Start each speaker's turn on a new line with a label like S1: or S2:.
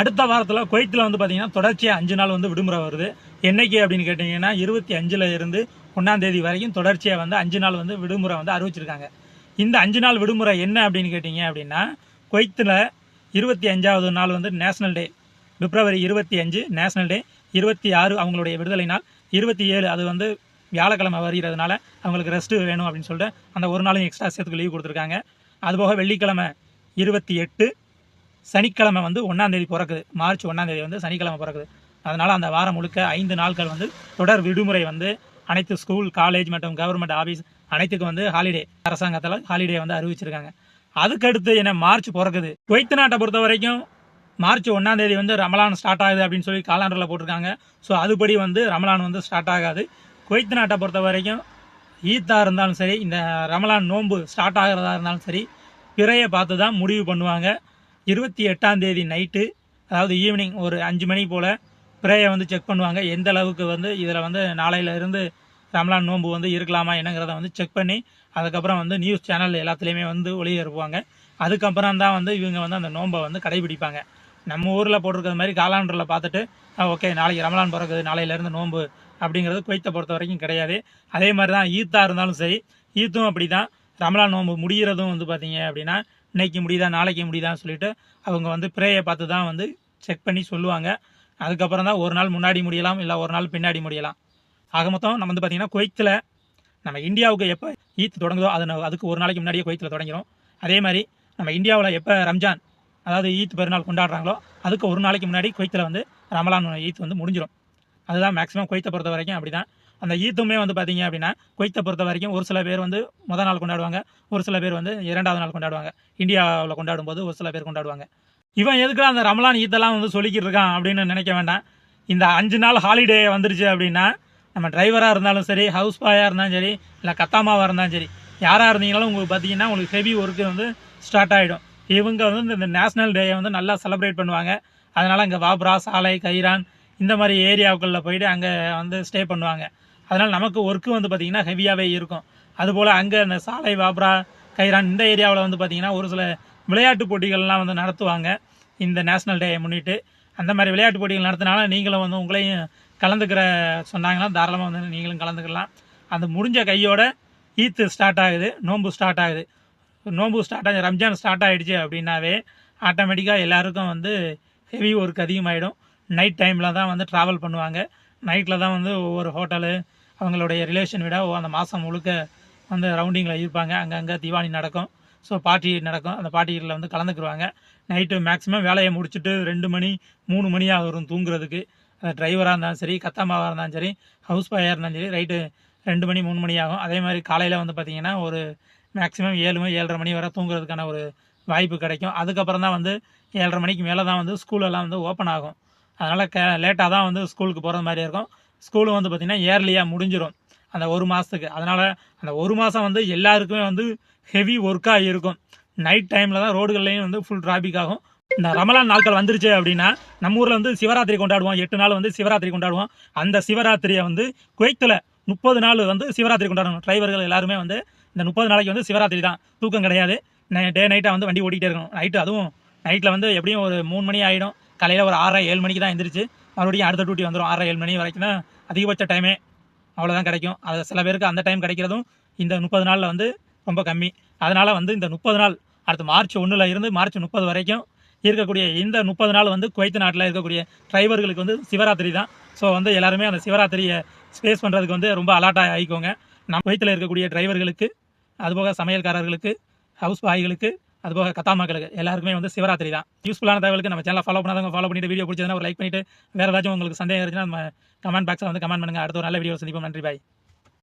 S1: அடுத்த வாரத்தில் குவைத்தில் வந்து பார்த்தீங்கன்னா தொடர்ச்சியாக அஞ்சு நாள் வந்து விடுமுறை வருது. என்னைக்கு அப்படின்னு கேட்டிங்கன்னா இருபத்தி அஞ்சில் இருந்து ஒன்றாம் தேதி வரைக்கும் தொடர்ச்சியாக வந்து அஞ்சு நாள் வந்து விடுமுறை வந்து அறிவிச்சிருக்காங்க. இந்த அஞ்சு நாள் விடுமுறை என்ன அப்படின்னு கேட்டிங்க அப்படின்னா குவைத்தில் இருபத்தி அஞ்சாவது நாள் வந்து நேஷனல் டே பிப்ரவரி இருபத்தி அஞ்சு நேஷனல் டே இருபத்தி ஆறு அவங்களுடைய விடுதலை நாள். இருபத்தி ஏழு அது வந்து வியாழக்கிழமை வருகிறதுனால அவங்களுக்கு ரெஸ்ட்டு வேணும் அப்படின்னு சொல்லிட்டு அந்த ஒரு நாளும் எக்ஸ்ட்ரா சேர்த்துக்கு லீவ் கொடுத்துருக்காங்க. அதுபோக வெள்ளிக்கிழமை இருபத்தி எட்டு சனிக்கிழமை வந்து ஒன்றாந்தேதி பிறக்குது. மார்ச் ஒன்றாந்தேதி வந்து சனிக்கிழமை பிறக்குது. அதனால் அந்த வாரம் முழுக்க ஐந்து நாட்கள் வந்து தொடர் விடுமுறை வந்து அனைத்து ஸ்கூல் காலேஜ் மற்றும் கவர்மெண்ட் ஆஃபீஸ் அனைத்துக்கும் வந்து ஹாலிடே அரசாங்கத்தில் ஹாலிடே வந்து அறிவிச்சிருக்காங்க. அதுக்கடுத்து என்ன மார்ச் பிறக்குது. குவைத்து நாட்டை பொறுத்த வரைக்கும் மார்ச் ஒன்றாம் தேதி வந்து ரமலான் ஸ்டார்ட் ஆகுது அப்படின்னு சொல்லி காலாண்டரில் போட்டிருக்காங்க. ஸோ அதுபடி வந்து ரமலான் வந்து ஸ்டார்ட் ஆகாது. குவைத்து நாட்டை பொறுத்த வரைக்கும் ஈத்தாக இருந்தாலும் சரி இந்த ரமலான் நோன்பு ஸ்டார்ட் ஆகிறதா இருந்தாலும் சரி பிறையை பார்த்து தான் முடிவு பண்ணுவாங்க. இருபத்தி எட்டாம் தேதி நைட்டு அதாவது ஈவினிங் ஒரு அஞ்சு மணி போல் ப்ரேயை வந்து செக் பண்ணுவாங்க. எந்த அளவுக்கு வந்து இதில் வந்து நாளையிலேருந்து ரம்லான் ரமலான் நோன்பு வந்து இருக்கலாமா என்னங்கிறத வந்து செக் பண்ணி அதுக்கப்புறம் வந்து நியூஸ் சேனல் எல்லாத்துலேயுமே வந்து ஒளிபரப்புவாங்க. அதுக்கப்புறம் தான் வந்து இவங்க வந்து அந்த நோன்பை வந்து கடைபிடிப்பாங்க. நம்ம ஊரில் போட்டிருக்கிற மாதிரி காலாண்டரில் பார்த்துட்டு ஓகே நாளைக்கு ரமலான் பிறகுது நாளையிலேருந்து நோன்பு அப்படிங்கிறது குவைத்தை பொறுத்த வரைக்கும் கிடையாது. அதே மாதிரி தான் ஈத்தாக இருந்தாலும் சரி ஈத்தும் அப்படி தான் ரமலான் நோன்பு முடிகிறதும் வந்து பார்த்தீங்க அப்படின்னா இன்னைக்கு முடியுதா நாளைக்கு முடியுதான்னு சொல்லிட்டு அவங்க வந்து பிரேயை பார்த்து தான் வந்து செக் பண்ணி சொல்லுவாங்க. அதுக்கப்புறம் தான் ஒரு நாள் முன்னாடி முடியலாம் இல்லை ஒரு நாள் பின்னாடி முடியலாம். ஆக மொத்தம் நம்ம வந்து பார்த்தீங்கன்னா குவைத்தில் நம்ம இந்தியாவுக்கு எப்போ ஈத் தொடங்குதோ அது அதுக்கு ஒரு நாளைக்கு முன்னாடியே குவைத்தில் தொடங்கிடும் அதே மாதிரி நம்ம இந்தியாவில் எப்போ ரம்ஜான் அதாவது ஈத் பெருநாள் கொண்டாடுறாங்களோ அதுக்கு ஒரு நாளைக்கு முன்னாடி குவைத்தில் வந்து ரமலான் ஈத் வந்து முடிஞ்சிடும் அதுதான் மேக்ஸிமம் குவைத்தை பொறுத்த வரைக்கும் அப்படி தான் அந்த ஈத்துமே வந்து பார்த்தீங்க அப்படின்னா குவைத்தை பொறுத்த வரைக்கும் ஒரு சில பேர் வந்து முதல் நாள் கொண்டாடுவாங்க ஒரு சில பேர் வந்து இரண்டாவது நாள் கொண்டாடுவாங்க. இந்தியாவில் கொண்டாடும் போது ஒரு சில பேர் கொண்டாடுவாங்க. இவன் எதுக்கு அந்த ரமலான் ஈத்தெல்லாம் வந்து சொல்லிக்கிட்டு இருக்கான் அப்படின்னு நினைக்க வேண்டாம். இந்த அஞ்சு நாள் ஹாலிடே வந்துருச்சு அப்படின்னா நம்ம டிரைவராக இருந்தாலும் சரி ஹவுஸ் பாயாக இருந்தாலும் சரி இல்லை கத்தாமாவாக இருந்தாலும் சரி யாராக இருந்தீங்கனாலும் உங்களுக்கு பார்த்தீங்கன்னா உங்களுக்கு ஹெவி ஒர்க்கு வந்து ஸ்டார்ட் ஆகிடும் இவங்க வந்து இந்த நேஷ்னல் டேயை வந்து நல்லா செலிப்ரேட் பண்ணுவாங்க. அதனால் இங்கே வாப்ரா சாலை கைரான் இந்த மாதிரி ஏரியாவுக்குள்ளே போயிட்டு அங்கே வந்து ஸ்டே பண்ணுவாங்க. அதனால் நமக்கு ஒர்க்கு வந்து பார்த்திங்கன்னா ஹெவியாகவே இருக்கும். அதுபோல் அங்கே இந்த சாலை வாப்ரா கைரான் இந்த ஏரியாவில் வந்து பார்த்திங்கன்னா ஒரு சில விளையாட்டு போட்டிகள்லாம் வந்து நடத்துவாங்க இந்த நேஷ்னல் டேயை முன்னிட்டு. அந்த மாதிரி விளையாட்டு போட்டிகள் நடத்தினால நீங்களும் வந்து உங்களையும் கலந்துக்கிற சொன்னாங்கன்னா தாராளமாக வந்து நீங்களும் கலந்துக்கலாம். அந்த முடிஞ்ச கையோட ஈத்து ஸ்டார்ட் ஆகுது நோன்பு ஸ்டார்ட் ஆகுது. நோன்பு ஸ்டார்ட் ஆகி ரம்ஜான் ஸ்டார்ட் ஆகிடுச்சு அப்படின்னாவே ஆட்டோமேட்டிக்காக எல்லாருக்கும் வந்து ஹெவி ஒர்க் அதிகமாகிடும் நைட் டைமில் தான் வந்து ட்ராவல் பண்ணுவாங்க. நைட்டில் தான் வந்து ஒவ்வொரு ஹோட்டலு அவங்களுடைய ரிலேஷன் விட அந்த மாதம் முழுக்க வந்து ரவுண்டிங்கில் இருப்பாங்க. அங்கங்கே தீபாவளி நடக்கும். ஸோ பார்ட்டி நடக்கும். அந்த பார்ட்டிகளில் வந்து கலந்துக்குருவாங்க. நைட்டு மேக்ஸிமம் வேலையை முடிச்சுட்டு ரெண்டு மணி மூணு மணியாக வரும் தூங்குறதுக்கு. டிரைவராக இருந்தாலும் சரி கத்தாமாவாக இருந்தாலும் சரி ஹவுஸ் பாயாக இருந்தாலும் சரி ரைட்டு ரெண்டு மணி மூணு மணி ஆகும். அதே மாதிரி காலையில் வந்து பார்த்திங்கன்னா ஒரு மேக்ஸிமம் ஏழு மணி ஏழரை மணி வரை தூங்குறதுக்கான ஒரு வாய்ப்பு கிடைக்கும். அதுக்கப்புறம் தான் வந்து ஏழரை மணிக்கு மேலே தான் வந்து ஸ்கூலெல்லாம் வந்து ஓப்பன் ஆகும். அதனால் க லேட்டாக தான் வந்து ஸ்கூலுக்கு போகிற மாதிரி இருக்கும். ஸ்கூலும் வந்து பார்த்திங்கன்னா இயர்லியாக முடிஞ்சிடும் அந்த ஒரு மாதத்துக்கு அதனால் அந்த ஒரு மாதம் வந்து எல்லாருக்குமே வந்து ஹெவி ஒர்க்காக இருக்கும். நைட் டைமில் தான் ரோடுகள்லையும் வந்து ஃபுல் டிராபிக் ஆகும். இந்த ரமலான் நாட்கள் வந்துருச்சு அப்படின்னா நம்ம ஊரில் வந்து சிவராத்திரி கொண்டாடுவோம். எட்டு நாள் வந்து சிவராத்திரி கொண்டாடுவோம். அந்த சிவராத்திரியை வந்து குவைத்தில் முப்பது நாள் வந்து சிவராத்திரி கொண்டாடணும். டிரைவர்கள் எல்லாருமே வந்து இந்த முப்பது நாளைக்கு வந்து சிவராத்திரி தான். தூக்கம் கிடையாது. டே நைட்டாக வந்து வண்டி ஓட்டிகிட்டே இருக்கணும். நைட்டு அதுவும் நைட்டில் வந்து எப்படியும் ஒரு மூணு மணி ஆகிடும் காலையில் ஒரு ஆறரை ஏழு மணிக்கு தான் எழுந்திரிச்சு மறுபடியும் அடுத்த டியூட்டி வந்துடும் ஆறரை ஏழு மணி வரைக்கும் தான் அதிகபட்ச டைமே அவ்வளோதான் கிடைக்கும். அது சில பேருக்கு அந்த டைம் கிடைக்கிறதும் இந்த முப்பது நாளில் வந்து ரொம்ப கம்மி. அதனால் வந்து இந்த முப்பது நாள் அடுத்து மார்ச் ஒன்றில் இருந்து மார்ச் முப்பது வரைக்கும் இருக்கக்கூடிய இந்த முப்பது நாள் வந்து குவைத்து நாட்டில் இருக்கக்கூடிய டிரைவர்களுக்கு வந்து சிவராத்திரி தான். ஸோ வந்து எல்லாருமே அந்த சிவராத்திரியை ஸ்பேஸ் பண்ணுறதுக்கு வந்து ரொம்ப அலாட்டாக ஆகிக்கோங்க நம்ம குவைத்தில் இருக்கக்கூடிய டிரைவர்களுக்கு அதுபோக சமையல்காரர்களுக்கு ஹவுஸ் பாய்களுக்கு அதுபோக கத்தாமாக்களுக்கு எல்லாருக்குமே வந்து சிவராத்திரி தான். யூஸ்ஃபுல்லான தகவலுக்கு நம்ம சேனலை ஃபாலோ பண்ணாதவங்க ஃபாலோ பண்ணிட்டு வீடியோ பிடிச்சதுன்னா ஒரு லைக் பண்ணிட்டு வேறு ஏதாச்சும் உங்களுக்கு சந்தேகம் இருந்துச்சுன்னா நம்ம கமெண்ட் பாக்ஸில் வந்து கமெண்ட் பண்ணுங்கள் அடுத்த ஒரு நல்ல வீடியோ சந்திப்போம். நன்றி பாய்